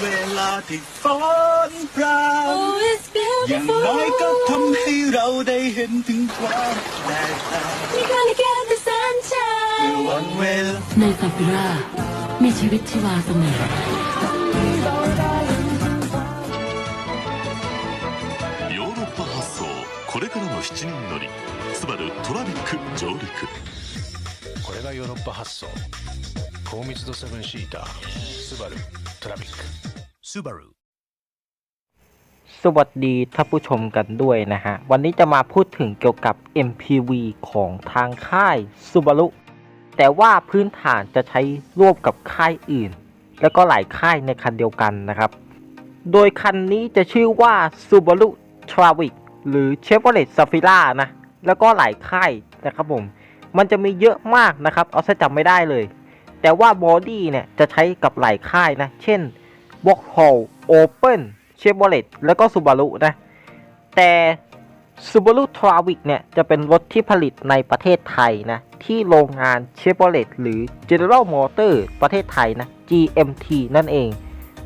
เวลาที่ฝนพราง Oh, it's อย่าง beautiful. น้อยก็ทำให้เราได้เห็นถึงความแตกต่าง You're gonna get the เมื่อ sunshine. วันเวลา ในซาฟิรามีชีวิตชีวาเสมอ ヨーロッパ発送これからの7人乗りスバルトラビック上陸これがヨーロッパ発送高密度セブンシータースバル Trafic Subaru สวัสดีท่านผู้ชมกันด้วยนะฮะ วันนี้จะมาพูดถึงเกี่ยวกับ MPV ของทางค่าย Subaru แต่ว่าพื้นฐานจะใช้ร่วมกับค่ายอื่น แล้วก็หลายค่ายในคันเดียวกันนะครับ โดยคันนี้จะชื่อว่า Subaru Travic หรือ Chevrolet Safira นะ แล้วก็หลายค่ายนะครับผม มันจะมีเยอะมากนะครับ เอาซะจำไม่ได้เลย แต่ว่าบอดี้เนี่ยจะใช้กับหลายค่ายนะ เช่น w a l k h a l Open Chevrolet แล้วก็ Subaru นะ แต่ Subaru Travic เนี่ยจะเป็นรถที่ผลิตในประเทศไทยนะ ที่โรงงาน Chevrolet หรือ General Motors ประเทศไทยนะ GMT นั่นเอง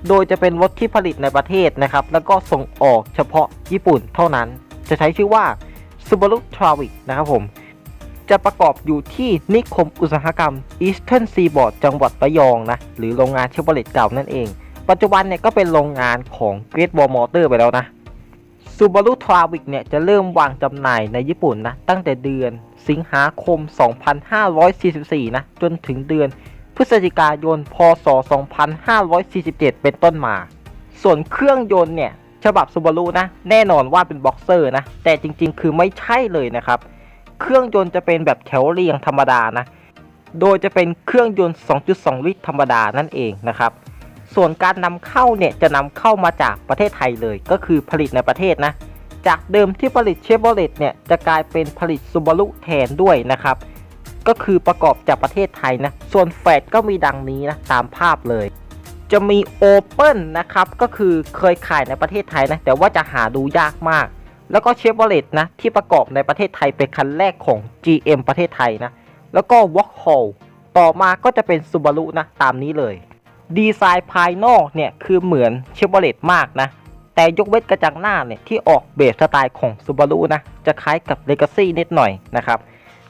โดยจะเป็นรถที่ผลิตในประเทศนะครับ แล้วก็ส่งออกเฉพาะญี่ปุ่นเท่านั้น จะใช้ชื่อว่า Subaru Travic นะครับผม จะประกอบอยู่ที่นิคมอุตสาหกรรม Eastern Seaboard จังหวัดระยองนะ หรือโรงงานเชฟโรเลตเก่านั่นเอง ปัจจุบันเนี่ยก็เป็นโรงงานของ Great Wall Motor ไปแล้วนะ Subaru Travic เนี่ยจะเริ่มวางจำหน่ายในญี่ปุ่นนะ ตั้งแต่เดือนสิงหาคม 2544 นะ จนถึงเดือนพฤศจิกายน พศ 2547 เป็นต้นมา ส่วนเครื่องยนต์เนี่ยฉบับ Subaru นะ แน่นอนว่าเป็นบ็อกเซอร์นะ แต่จริงๆ คือไม่ใช่เลยนะครับ เครื่องยนต์จะเป็นแบบแถวเรียงธรรมดานะ โดยจะเป็นเครื่องยนต์ 2.2 ลิตรธรรมดานั่นเองนะครับ ส่วนการนำเข้าเนี่ยจะนำเข้ามาจากประเทศไทยเลย ก็คือผลิตในประเทศนะ จากเดิมที่ผลิตเชฟโรเลตเนี่ยจะกลายเป็นผลิตซูบารุแทนด้วยนะครับ ก็คือประกอบจากประเทศไทยนะ ส่วนแฟดก็มีดังนี้นะตามภาพเลยจะมี Open นะครับ ก็คือเคยขายในประเทศไทยนะ แต่ว่าจะหาดูยากมาก แล้วก็เชฟโรเลตนะ ที่ประกอบในประเทศไทยเป็นคันแรกของ GM ประเทศไทยนะ แล้วก็ w a l k h a l ต่อมาก็จะเป็น Subaru นะ ตามนี้เลย ดีไซน์ภายนอกเนี่ย คือเหมือนเชฟโรเลตมากนะ แต่ยกเว้นกระจังหน้าเนี่ย ที่ออกเบสสไตล์ของ Subaru นะ จะคล้ายกับ Legacy นิดหน่อยนะครับ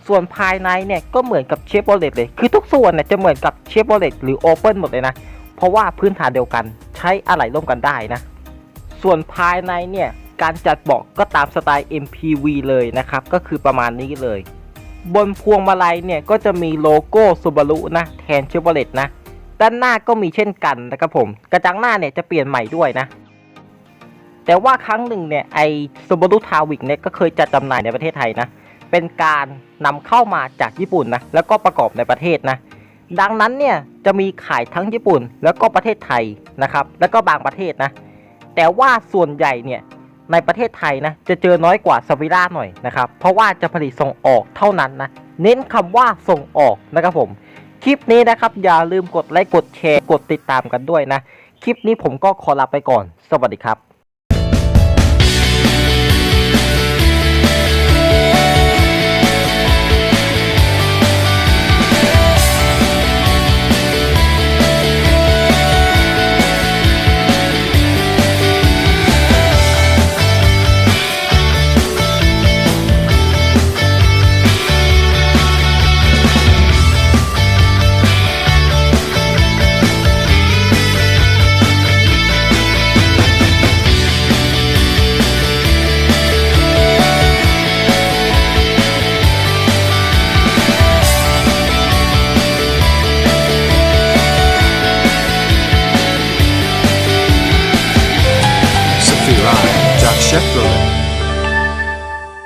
ส่วนภายในเนี่ยก็เหมือนกับเชฟโรเลตเลย คือทุกส่วนเนี่ยจะเหมือนกับเชฟโรเลตหรือ Open หมดเลยนะ เพราะว่าพื้นฐานเดียวกันใช้อะไหล่ร่วมกันได้นะ ส่วนภายในเนี่ย การจัดเบาะก็ตามสไตล์ MPV เลยนะครับ ก็คือประมาณนี้เลย บนพวงมาลัยเนี่ยก็จะมีโลโก้ Subaru นะแทนเชฟโรเลตนะ ด้านหน้าก็มีเช่นกันนะครับผม กระจังหน้าเนี่ยจะเปลี่ยนใหม่ด้วยนะ แต่ว่าครั้งหนึ่งเนี่ยไอ Subaru Travic เนี่ยก็เคยจัดจำหน่ายในประเทศไทยนะ เป็นการนำเข้ามาจากญี่ปุ่นนะ แล้วก็ประกอบในประเทศนะ ดังนั้นเนี่ยจะมีขายทั้งญี่ปุ่น แล้วก็ประเทศไทยนะครับ แล้วก็บางประเทศนะแต่ว่าส่วนใหญ่เนี่ย ในประเทศไทยนะจะเจอน้อยกว่าสวิล่าหน่อยนะครับ เพราะว่าจะผลิตส่งออกเท่านั้นนะเน้นคำว่าส่งออกนะครับผม คลิปนี้นะครับอย่าลืมกดไลค์กดแชร์กดติดตามกันด้วยนะ คลิปนี้ผมก็ขอลาไปก่อน สวัสดีครับ ส